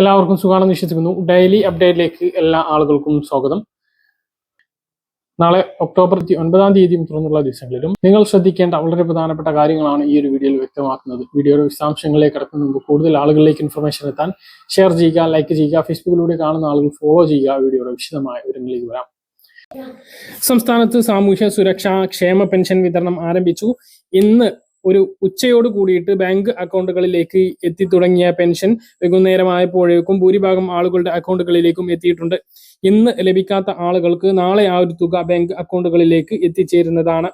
എല്ലാവർക്കും സുഖമാണെന്ന് വിശ്വസിക്കുന്നു. ഡെയിലി അപ്ഡേറ്റിലേക്ക് എല്ലാ ആളുകൾക്കും സ്വാഗതം. നാളെ ഒക്ടോബർ ഒൻപതാം തീയതി തുറന്നുള്ള ദിവസങ്ങളിലും നിങ്ങൾ ശ്രദ്ധിക്കേണ്ട വളരെ പ്രധാനപ്പെട്ട കാര്യങ്ങളാണ് ഈ ഒരു വീഡിയോയിൽ വ്യക്തമാക്കുന്നത്. വീഡിയോയുടെ വിശദാംശങ്ങളിലേക്ക് കടക്കുന്ന മുമ്പ് കൂടുതൽ ആളുകളിലേക്ക് ഇൻഫർമേഷൻ എത്താൻ ഷെയർ ചെയ്യുക ലൈക്ക് ചെയ്യുക ഫേസ്ബുക്കിലൂടെ കാണുന്ന ആളുകൾ ഫോളോ ചെയ്യുക. വീഡിയോയുടെ വിശദമായ വിവരങ്ങളിലേക്ക് വരാം. സംസ്ഥാനത്ത് സാമൂഹ്യ സുരക്ഷാ ക്ഷേമ പെൻഷൻ വിതരണം ആരംഭിച്ചു. ഇന്ന് ഒരു ഉച്ചയോട് കൂടിയിട്ട് ബാങ്ക് അക്കൗണ്ടുകളിലേക്ക് എത്തി തുടങ്ങിയ പെൻഷൻ വൈകുന്നേരമായപ്പോഴേക്കും ഭൂരിഭാഗം ആളുകളുടെ അക്കൗണ്ടുകളിലേക്കും എത്തിയിട്ടുണ്ട്. ഇന്ന് ലഭിക്കാത്ത ആളുകൾക്ക് നാളെ ആ ഒരു തുക ബാങ്ക് അക്കൗണ്ടുകളിലേക്ക് എത്തിച്ചേരുന്നതാണ്.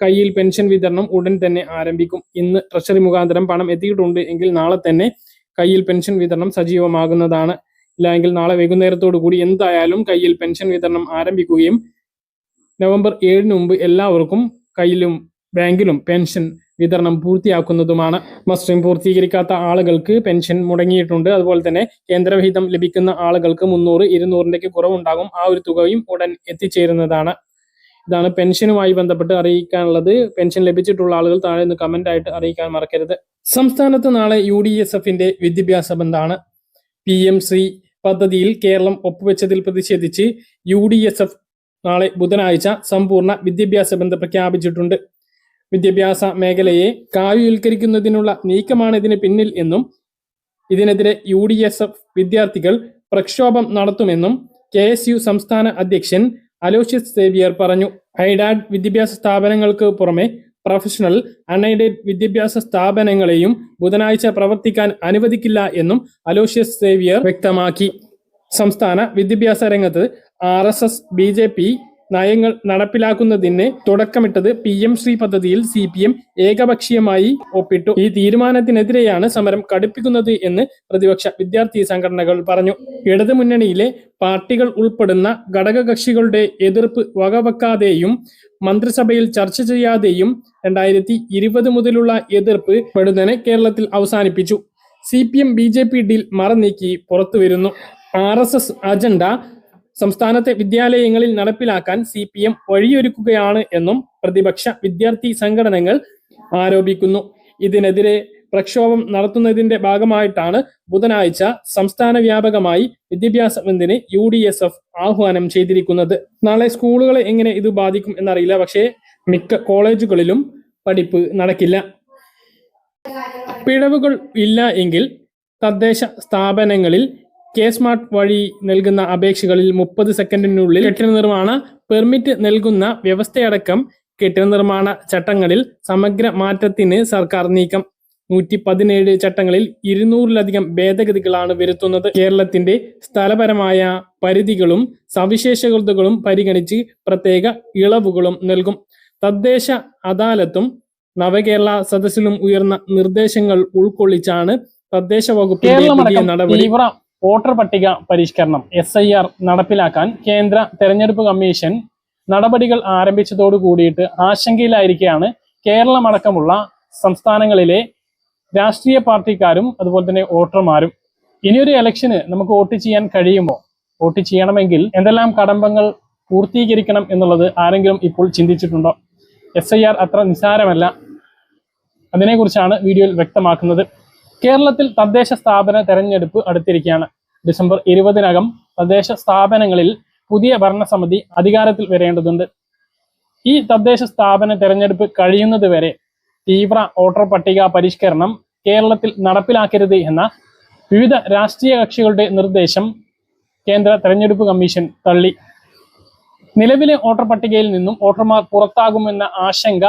കയ്യിൽ പെൻഷൻ വിതരണം ഉടൻ തന്നെ ആരംഭിക്കും. ഇന്ന് ട്രഷറി മുഖാന്തരം പണം എത്തിയിട്ടുണ്ട് എങ്കിൽ നാളെ തന്നെ കയ്യിൽ പെൻഷൻ വിതരണം സജീവമാകുന്നതാണ്. ഇല്ലെങ്കിൽ നാളെ വൈകുന്നേരത്തോടു കൂടി എന്തായാലും കയ്യിൽ പെൻഷൻ വിതരണം ആരംഭിക്കുകയും നവംബർ ഏഴിന് മുമ്പ് എല്ലാവർക്കും കയ്യിലും ബാങ്കിലും പെൻഷൻ വിതരണം പൂർത്തിയാക്കുന്നതുമാണ്. മസ്റ്ററിംഗ് പൂർത്തീകരിക്കാത്ത ആളുകൾക്ക് പെൻഷൻ മുടങ്ങിയിട്ടുണ്ട്. അതുപോലെ തന്നെ കേന്ദ്രവിഹിതം ലഭിക്കുന്ന ആളുകൾക്ക് മുന്നൂറ് ഇരുന്നൂറിന്റെക്ക് കുറവുണ്ടാകും. ആ ഒരു തുകയും ഉടൻ എത്തിച്ചേരുന്നതാണ്. ഇതാണ് പെൻഷനുമായി ബന്ധപ്പെട്ട് അറിയിക്കാനുള്ളത്. പെൻഷൻ ലഭിച്ചിട്ടുള്ള ആളുകൾ താഴെ നിന്ന് കമന്റ് ആയിട്ട് അറിയിക്കാൻ മറക്കരുത്. സംസ്ഥാനത്ത് നാളെ യു ഡി എസ് എഫിന്റെ വിദ്യാഭ്യാസ ബന്ധാണ്. പി എം ശ്രീ പദ്ധതിയിൽ കേരളം ഒപ്പുവെച്ചതിൽ പ്രതിഷേധിച്ച് യു ഡി എസ് എഫ് നാളെ ബുധനാഴ്ച സമ്പൂർണ വിദ്യാഭ്യാസ ബന്ധം പ്രഖ്യാപിച്ചിട്ടുണ്ട്. വിദ്യാഭ്യാസ മേഖലയെ കായുവൽക്കരിക്കുന്നതിനുള്ള നീക്കമാണ് ഇതിന് പിന്നിൽ എന്നും ഇതിനെതിരെ യു ഡി എസ് എഫ് വിദ്യാർത്ഥികൾ പ്രക്ഷോഭം നടത്തുമെന്നും കെ എസ് യു സംസ്ഥാന അധ്യക്ഷൻ അലോഷ്യസ് സേവിയർ പറഞ്ഞു. ഐഡാഡ് വിദ്യാഭ്യാസ സ്ഥാപനങ്ങൾക്ക് പുറമെ പ്രൊഫഷണൽ അൺഎയ്ഡഡ് വിദ്യാഭ്യാസ സ്ഥാപനങ്ങളെയും ബുധനാഴ്ച പ്രവർത്തിക്കാൻ അനുവദിക്കില്ല എന്നും അലോഷ്യസ് സേവിയർ വ്യക്തമാക്കി. സംസ്ഥാന വിദ്യാഭ്യാസ രംഗത്ത് R S S B J P നയങ്ങൾ നടപ്പിലാക്കുന്നതിന് തുടക്കമിട്ടത് പി എം ശ്രീ പദ്ധതിയിൽ സി പി എം ഏകപക്ഷീയമായി ഒപ്പിട്ടു. ഈ തീരുമാനത്തിനെതിരെയാണ് സമരം കടുപ്പിക്കുന്നത് എന്ന് പ്രതിപക്ഷ വിദ്യാർത്ഥി സംഘടനകൾ പറഞ്ഞു. ഇടതുമുന്നണിയിലെ പാർട്ടികൾ ഉൾപ്പെടുന്ന ഘടകകക്ഷികളുടെ എതിർപ്പ് വകവെക്കാതെയും മന്ത്രിസഭയിൽ ചർച്ച ചെയ്യാതെയും രണ്ടായിരത്തി ഇരുപത് മുതലുള്ള എതിർപ്പ് പെടുന്നതിനെ കേരളത്തിൽ അവസാനിപ്പിച്ചു. C P M B J P deal മറന്നീക്കി പുറത്തുവരുന്നു. ആർ എസ് എസ് അജണ്ട സംസ്ഥാനത്തെ വിദ്യാലയങ്ങളിൽ നടപ്പിലാക്കാൻ സി പി എം വഴിയൊരുക്കുകയാണ് എന്നും പ്രതിപക്ഷ വിദ്യാർത്ഥി സംഘടനകൾ ആരോപിക്കുന്നു. ഇതിനെതിരെ പ്രക്ഷോഭം നടത്തുന്നതിന്റെ ഭാഗമായിട്ടാണ് ബുധനാഴ്ച സംസ്ഥാന വ്യാപകമായി വിദ്യാഭ്യാസ ബന്ദിന് യു ഡി എസ് എഫ് ആഹ്വാനം ചെയ്തിരിക്കുന്നത്. നാളെ സ്കൂളുകളെ എങ്ങനെ ഇത് ബാധിക്കും എന്നറിയില്ല. പക്ഷേ മിക്ക കോളേജുകളിലും പഠിപ്പ് നടക്കില്ല. പിഴവുകൾ ഇല്ല എങ്കിൽ തദ്ദേശ സ്ഥാപനങ്ങളിൽ കെ സ്മാർട്ട് വഴി നൽകുന്ന അപേക്ഷകളിൽ മുപ്പത് സെക്കൻഡിനുള്ളിൽ കെട്ടിട നിർമ്മാണ പെർമിറ്റ് നൽകുന്ന വ്യവസ്ഥയടക്കം കെട്ടിട നിർമ്മാണ ചട്ടങ്ങളിൽ സമഗ്ര മാറ്റത്തിന് സർക്കാർ നീക്കം. നൂറ്റി പതിനേഴ് ചട്ടങ്ങളിൽ ഇരുന്നൂറിലധികം ഭേദഗതികളാണ് വരുത്തുന്നത്. കേരളത്തിന്റെ സ്ഥലപരമായ പരിധികളും സവിശേഷതകളും പരിഗണിച്ച് പ്രത്യേക ഇളവുകളും നൽകും. തദ്ദേശ അദാലത്തും നവകേരള സദസ്സിലും ഉയർന്ന നിർദ്ദേശങ്ങൾ ഉൾക്കൊള്ളിച്ചാണ് തദ്ദേശ വകുപ്പിന്റെ നടപടി വോട്ടർ പട്ടിക പരിഷ്കരണം എസ് ഐ ആർ നടപ്പിലാക്കാൻ കേന്ദ്ര തെരഞ്ഞെടുപ്പ് കമ്മീഷൻ നടപടികൾ ആരംഭിച്ചതോട് കൂടിയിട്ട് ആശങ്കയിലായിരിക്കെയാണ് കേരളമടക്കമുള്ള സംസ്ഥാനങ്ങളിലെ രാഷ്ട്രീയ പാർട്ടിക്കാരും അതുപോലെ തന്നെ വോട്ടർമാരും. ഇനിയൊരു ഇലക്ഷന് നമുക്ക് വോട്ട് ചെയ്യാൻ കഴിയുമോ? വോട്ട് ചെയ്യണമെങ്കിൽ എന്തെല്ലാം കടമ്പങ്ങൾ പൂർത്തീകരിക്കണം എന്നുള്ളത് ആരെങ്കിലും ഇപ്പോൾ ചിന്തിച്ചിട്ടുണ്ടോ? എസ് അത്ര നിസ്സാരമല്ല. അതിനെക്കുറിച്ചാണ് വീഡിയോയിൽ വ്യക്തമാക്കുന്നത്. കേരളത്തിൽ തദ്ദേശ സ്ഥാപന തെരഞ്ഞെടുപ്പ് അടുത്തിരിക്കുകയാണ്. ഡിസംബർ ഇരുപതിനകം തദ്ദേശ സ്ഥാപനങ്ങളിൽ പുതിയ ഭരണസമിതി അധികാരത്തിൽ വരേണ്ടതുണ്ട്. ഈ തദ്ദേശ സ്ഥാപന തെരഞ്ഞെടുപ്പ് കഴിയുന്നത് വരെ തീവ്ര വോട്ടർ പട്ടിക പരിഷ്കരണം കേരളത്തിൽ നടപ്പിലാക്കരുത് എന്ന വിവിധ രാഷ്ട്രീയ കക്ഷികളുടെ നിർദ്ദേശം കേന്ദ്ര തെരഞ്ഞെടുപ്പ് കമ്മീഷൻ തള്ളി. നിലവിലെ വോട്ടർ പട്ടികയിൽ നിന്നും വോട്ടർമാർ പുറത്താകുമെന്ന ആശങ്ക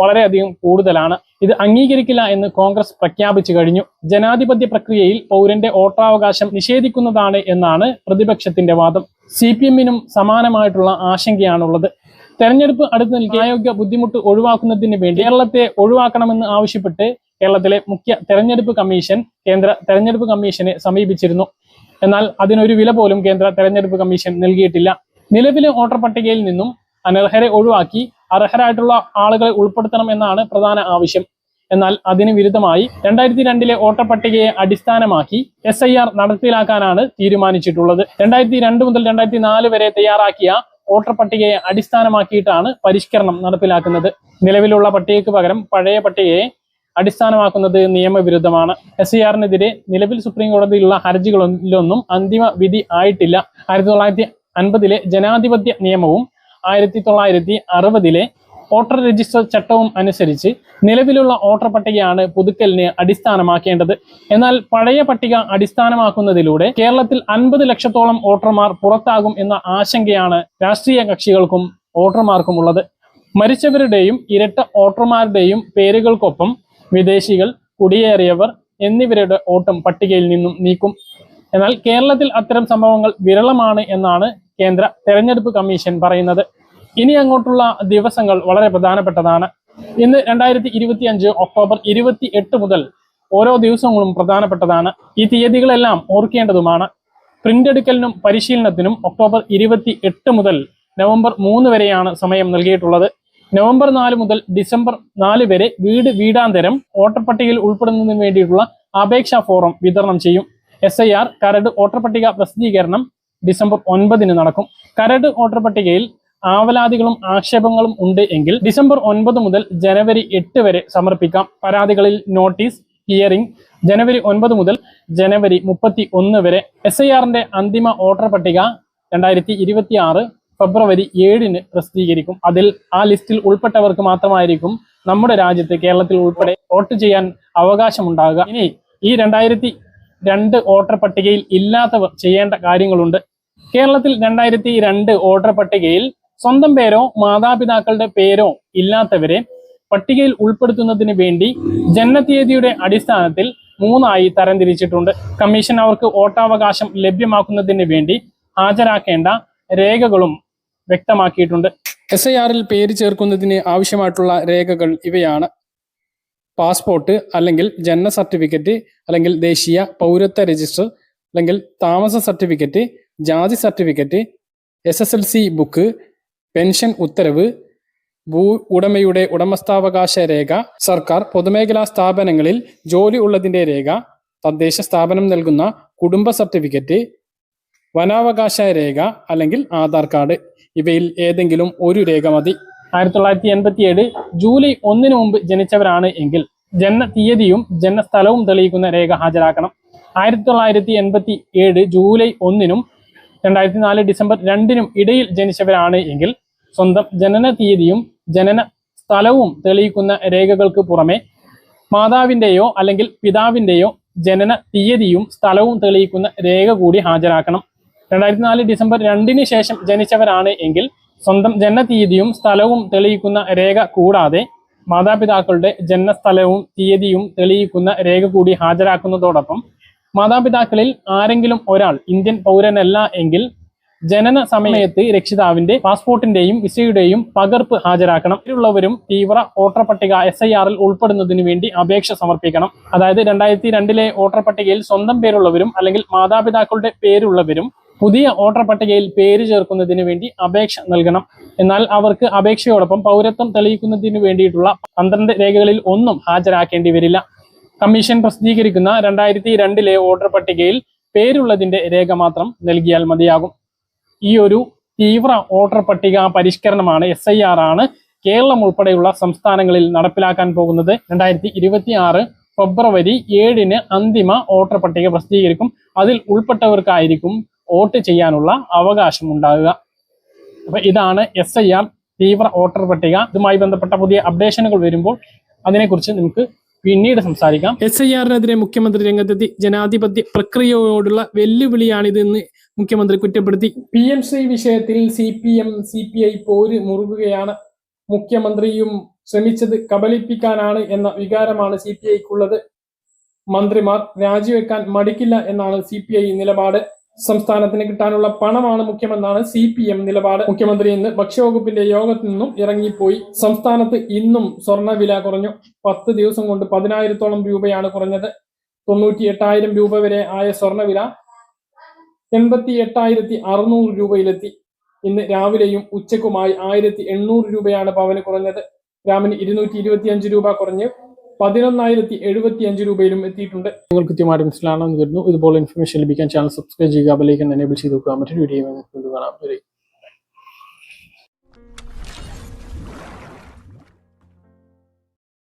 വളരെയധികം കൂടുതലാണ്. ഇത് അംഗീകരിക്കില്ല എന്ന് കോൺഗ്രസ് പ്രഖ്യാപിച്ചു കഴിഞ്ഞു. ജനാധിപത്യ പ്രക്രിയയിൽ പൗരന്റെ വോട്ടറാവകാശം നിഷേധിക്കുന്നതാണ് എന്നാണ് പ്രതിപക്ഷത്തിന്റെ വാദം. സി പി എമ്മിനും സമാനമായിട്ടുള്ള ആശങ്കയാണുള്ളത്. തെരഞ്ഞെടുപ്പ് അടുത്ത് നിൽക്കുക ആരോഗ്യ ബുദ്ധിമുട്ട് ഒഴിവാക്കുന്നതിന് വേണ്ടി കേരളത്തെ ഒഴിവാക്കണമെന്ന് ആവശ്യപ്പെട്ട് കേരളത്തിലെ മുഖ്യ തെരഞ്ഞെടുപ്പ് കമ്മീഷൻ കേന്ദ്ര തെരഞ്ഞെടുപ്പ് കമ്മീഷനെ സമീപിച്ചിരുന്നു. എന്നാൽ അതിനൊരു വില പോലും കേന്ദ്ര തെരഞ്ഞെടുപ്പ് കമ്മീഷൻ നൽകിയിട്ടില്ല. നിലവിലെ വോട്ടർ പട്ടികയിൽ നിന്നും അനർഹരെ ഒഴിവാക്കി അർഹരായിട്ടുള്ള ആളുകളെ ഉൾപ്പെടുത്തണം എന്നാണ് പ്രധാന ആവശ്യം. എന്നാൽ അതിന് വിരുദ്ധമായി രണ്ടായിരത്തി രണ്ടിലെ വോട്ടർ പട്ടികയെ അടിസ്ഥാനമാക്കി എസ് ഐ ആർ നടപ്പിലാക്കാനാണ് തീരുമാനിച്ചിട്ടുള്ളത്. രണ്ടായിരത്തി രണ്ട് മുതൽ രണ്ടായിരത്തി നാല് വരെ തയ്യാറാക്കിയ വോട്ടർ പട്ടികയെ അടിസ്ഥാനമാക്കിയിട്ടാണ് പരിഷ്കരണം നടപ്പിലാക്കുന്നത്. നിലവിലുള്ള പട്ടികയ്ക്ക് പകരം പഴയ പട്ടികയെ അടിസ്ഥാനമാക്കുന്നത് നിയമവിരുദ്ധമാണ്. എസ് സി ആറിനെതിരെ നിലവിൽ സുപ്രീം കോടതിയിലുള്ള ഹർജികളിലൊന്നും അന്തിമ വിധി ആയിട്ടില്ല. ആയിരത്തി തൊള്ളായിരത്തി അൻപതിലെ ജനാധിപത്യ നിയമവും ആയിരത്തി തൊള്ളായിരത്തി അറുപതിലെ വോട്ടർ രജിസ്റ്റർ ചട്ടവും അനുസരിച്ച് നിലവിലുള്ള വോട്ടർ പട്ടികയാണ് പുതുക്കലിന് അടിസ്ഥാനമാക്കേണ്ടത്. എന്നാൽ പഴയ പട്ടിക അടിസ്ഥാനമാക്കുന്നതിലൂടെ കേരളത്തിൽ അൻപത് ലക്ഷത്തോളം വോട്ടർമാർ പുറത്താകും എന്ന ആശങ്കയാണ് രാഷ്ട്രീയ കക്ഷികൾക്കും വോട്ടർമാർക്കും ഉള്ളത് മരിച്ചവരുടെയും ഇരട്ട വോട്ടർമാരുടെയും പേരുകൾക്കൊപ്പം വിദേശികൾ കുടിയേറിയവർ എന്നിവരുടെ ഓട്ടം പട്ടികയിൽ നിന്നും നീക്കും. എന്നാൽ കേരളത്തിൽ അത്തരം സംഭവങ്ങൾ വിരളമാണ് എന്നാണ് കേന്ദ്ര തെരഞ്ഞെടുപ്പ് കമ്മീഷൻ പറയുന്നത്. ഇനി അങ്ങോട്ടുള്ള ദിവസങ്ങൾ വളരെ പ്രധാനപ്പെട്ടതാണ്. ഇന്ന് രണ്ടായിരത്തി ഇരുപത്തി അഞ്ച് ഒക്ടോബർ ഇരുപത്തി എട്ട് മുതൽ ഓരോ ദിവസങ്ങളും പ്രധാനപ്പെട്ടതാണ്. ഈ തീയതികളെല്ലാം ഓർക്കേണ്ടതുമാണ്. പ്രിന്റ് എടുക്കലിനും പരിശീലനത്തിനും ഒക്ടോബർ ഇരുപത്തി എട്ട് മുതൽ നവംബർ മൂന്ന് വരെയാണ് സമയം നൽകിയിട്ടുള്ളത്. നവംബർ നാല് മുതൽ ഡിസംബർ നാല് വരെ വീട് വീടാന്തരം വോട്ടർ പട്ടികയിൽ ഉൾപ്പെടുന്നതിന് വേണ്ടിയിട്ടുള്ള അപേക്ഷാ ഫോറം വിതരണം ചെയ്യും. എസ് ഐ ആർ കരട് പ്രസിദ്ധീകരണം ഡിസംബർ ഒൻപതിന് നടക്കും. കരട് വോട്ടർ പട്ടികയിൽ ആവലാതികളും ആക്ഷേപങ്ങളും ഉണ്ട് എങ്കിൽ ഡിസംബർ ഒൻപത് മുതൽ ജനുവരി എട്ട് വരെ സമർപ്പിക്കാം. പരാതികളിൽ നോട്ടീസ് ഹിയറിംഗ് ജനുവരി ഒൻപത് മുതൽ ജനുവരി മുപ്പത്തി ഒന്ന് വരെ എസ് ഐ ആറിന്റെ അന്തിമ വോട്ടർ പട്ടിക രണ്ടായിരത്തി ഇരുപത്തി ആറ് ഫെബ്രുവരി ഏഴിന് പ്രസിദ്ധീകരിക്കും. അതിൽ ആ ലിസ്റ്റിൽ ഉൾപ്പെട്ടവർക്ക് മാത്രമായിരിക്കും നമ്മുടെ രാജ്യത്ത് കേരളത്തിൽ ഉൾപ്പെടെ വോട്ട് ചെയ്യാൻ അവകാശമുണ്ടാകുക. ഇനി ഈ രണ്ടായിരത്തി രണ്ട് വോട്ടർ പട്ടികയിൽ ഇല്ലാത്തവർ ചെയ്യേണ്ട കാര്യങ്ങളുണ്ട്. കേരളത്തിൽ രണ്ടായിരത്തി രണ്ട് വോട്ടർ പട്ടികയിൽ സ്വന്തം പേരോ മാതാപിതാക്കളുടെ പേരോ ഇല്ലാത്തവരെ പട്ടികയിൽ ഉൾപ്പെടുത്തുന്നതിന് വേണ്ടി ജനനത്തീയതിയുടെ അടിസ്ഥാനത്തിൽ മൂന്നായി തരംതിരിച്ചിട്ടുണ്ട്. കമ്മീഷൻ അവർക്ക് വോട്ടവകാശം ലഭ്യമാക്കുന്നതിന് വേണ്ടി ഹാജരാക്കേണ്ട രേഖകളും വ്യക്തമാക്കിയിട്ടുണ്ട്. എസ് ഐ ആറിൽ പേര് ചേർക്കുന്നതിന് ആവശ്യമായിട്ടുള്ള രേഖകൾ ഇവയാണ്. പാസ്പോർട്ട് അല്ലെങ്കിൽ ജനന സർട്ടിഫിക്കറ്റ് അല്ലെങ്കിൽ ദേശീയ പൗരത്വ രജിസ്റ്റർ അല്ലെങ്കിൽ താമസ സർട്ടിഫിക്കറ്റ് ജാതി certificate S S L C book pension ഉത്തരവ് ഭൂ ഉടമയുടെ ഉടമസ്ഥാവകാശ രേഖ സർക്കാർ പൊതുമേഖലാ സ്ഥാപനങ്ങളിൽ ജോലി ഉള്ളതിന്റെ രേഖ തദ്ദേശ സ്ഥാപനം നൽകുന്ന കുടുംബ സർട്ടിഫിക്കറ്റ് വനാവകാശ രേഖ അല്ലെങ്കിൽ ആധാർ കാർഡ്. ഇവയിൽ ഏതെങ്കിലും ഒരു രേഖ മതി. ആയിരത്തി തൊള്ളായിരത്തി എൺപത്തി ഏഴ് ജൂലൈ ഒന്നിന് മുമ്പ് ജനിച്ചവരാണ് എങ്കിൽ ജനന തീയതിയും ജനനസ്ഥലവും തെളിയിക്കുന്ന രേഖ ഹാജരാക്കണം. ആയിരത്തി തൊള്ളായിരത്തി എൺപത്തി ഏഴ് ജൂലൈ ഒന്നിനും രണ്ടായിരത്തി നാല് ഡിസംബർ രണ്ടിനും ഇടയിൽ ജനിച്ചവരാണ് എങ്കിൽ സ്വന്തം ജനന തീയതിയും ജനന സ്ഥലവും തെളിയിക്കുന്ന രേഖകൾക്ക് പുറമെ മാതാവിന്റെയോ അല്ലെങ്കിൽ പിതാവിന്റെയോ ജനന തീയതിയും സ്ഥലവും തെളിയിക്കുന്ന രേഖ കൂടി ഹാജരാക്കണം. രണ്ടായിരത്തി നാല് ഡിസംബർ രണ്ടിന് ശേഷം ജനിച്ചവരാണ് എങ്കിൽ സ്വന്തം ജനന തീയതിയും സ്ഥലവും തെളിയിക്കുന്ന രേഖ കൂടാതെ മാതാപിതാക്കളുടെ ജനനസ്ഥലവും തീയതിയും തെളിയിക്കുന്ന രേഖ കൂടി ഹാജരാക്കുന്നതോടൊപ്പം മാതാപിതാക്കളിൽ ആരെങ്കിലും ഒരാൾ ഇന്ത്യൻ പൗരനല്ല എങ്കിൽ ജനന സമയത്ത് രക്ഷിതാവിന്റെ പാസ്പോർട്ടിന്റെയും വിസയുടെയും പകർപ്പ് ഹാജരാക്കണം. ഇതിലുള്ളവരും തീവ്ര വോട്ടർ പട്ടിക എസ് ഐ ആറിൽ ഉൾപ്പെടുന്നതിന് വേണ്ടി അപേക്ഷ സമർപ്പിക്കണം. അതായത് രണ്ടായിരത്തി രണ്ടിലെ വോട്ടർ പട്ടികയിൽ സ്വന്തം പേരുള്ളവരും അല്ലെങ്കിൽ മാതാപിതാക്കളുടെ പേരുള്ളവരും പുതിയ വോട്ടർ പട്ടികയിൽ പേര് ചേർക്കുന്നതിന് വേണ്ടി അപേക്ഷ നൽകണം. എന്നാൽ അവർക്ക് അപേക്ഷയോടൊപ്പം പൗരത്വം തെളിയിക്കുന്നതിന് വേണ്ടിയിട്ടുള്ള പന്ത്രണ്ട് രേഖകളിൽ ഒന്നും ഹാജരാക്കേണ്ടി വരില്ല. കമ്മീഷൻ പ്രസിദ്ധീകരിക്കുന്ന രണ്ടായിരത്തി രണ്ടിലെ ഓർഡർ പട്ടികയിൽ പേരുള്ളതിന്റെ രേഖ മാത്രം നൽകിയാൽ മതിയാകും. ഈ ഒരു തീവ്ര ഓർഡർ പട്ടിക പരിഷ്കരണമാണ് എസ് ഐ ആർ ആണ് കേരളം ഉൾപ്പെടെയുള്ള സംസ്ഥാനങ്ങളിൽ നടപ്പിലാക്കാൻ പോകുന്നത്. രണ്ടായിരത്തി ഇരുപത്തി ആറ് ഫെബ്രുവരി ഏഴിന് അന്തിമ വോട്ടർ പട്ടിക പ്രസിദ്ധീകരിക്കും. അതിൽ ഉൾപ്പെട്ടവർക്കായിരിക്കും വോട്ട് ചെയ്യാനുള്ള അവകാശം ഉണ്ടാകുക അപ്പൊ ഇതാണ് എസ് ഐ ആർ തീവ്ര വോട്ടർ പട്ടിക. ഇതുമായി ബന്ധപ്പെട്ട പുതിയ അപ്ഡേഷനുകൾ വരുമ്പോൾ അതിനെക്കുറിച്ച് നമുക്ക് പിന്നീട് സംസാരിക്കാം. എസ് ഐ ആറിനെതിരെ മുഖ്യമന്ത്രി രംഗത്തെത്തി. ജനാധിപത്യ പ്രക്രിയയോടുള്ള വെല്ലുവിളിയാണിതെന്ന് മുഖ്യമന്ത്രി കുറ്റപ്പെടുത്തി. പി എം ശ്രീ വിഷയത്തിൽ C P M C P I പോര് മുറുകുകയാണ്. മുഖ്യമന്ത്രിയും ശ്രമിച്ചത് കബളിപ്പിക്കാനാണ് എന്ന വികാരമാണ് സി പി ഐക്കുള്ളത്. മന്ത്രിമാർ രാജിവെക്കാൻ മടിക്കില്ല എന്നാണ് സി പി ഐ നിലപാട്. സംസ്ഥാനത്തിന് കിട്ടാനുള്ള പണമാണ് മുഖ്യമെന്നാണ് സി പി എം നിലപാട്. മുഖ്യമന്ത്രി ഇന്ന് ഭക്ഷ്യവകുപ്പിന്റെ യോഗത്തിൽ നിന്നും ഇറങ്ങിപ്പോയി. സംസ്ഥാനത്ത് ഇന്നും സ്വർണവില കുറഞ്ഞു. പത്ത് ദിവസം കൊണ്ട് പതിനായിരത്തോളം രൂപയാണ് കുറഞ്ഞത്. തൊണ്ണൂറ്റി എട്ടായിരം രൂപ വരെ ആയ സ്വർണവില എൺപത്തി എട്ടായിരത്തി അറുന്നൂറ് രൂപയിലെത്തി. ഇന്ന് രാവിലെയും ഉച്ചക്കുമായി ആയിരത്തി എണ്ണൂറ് രൂപയാണ് പവന് കുറഞ്ഞത്. ഗ്രാമിന് ഇരുന്നൂറ്റി രൂപ കുറഞ്ഞ് പതിനൊന്നായിരത്തി എഴുപത്തി അഞ്ച് രൂപയിലും എത്തിയിട്ടുണ്ട്. നിങ്ങൾ കൃത്യമായിട്ട് മനസ്സിലാണെന്ന് വരുന്നു ഇതുപോലെ ഇൻഫർമേഷൻ ലഭിക്കാൻ ചാനൽ സബ്സ്ക്രൈബ് ചെയ്യുക ബെലൈക്കൻ എനേബിൾ ചെയ്ത് നോക്കുക മറ്റൊരു വീഡിയോ കാണാം.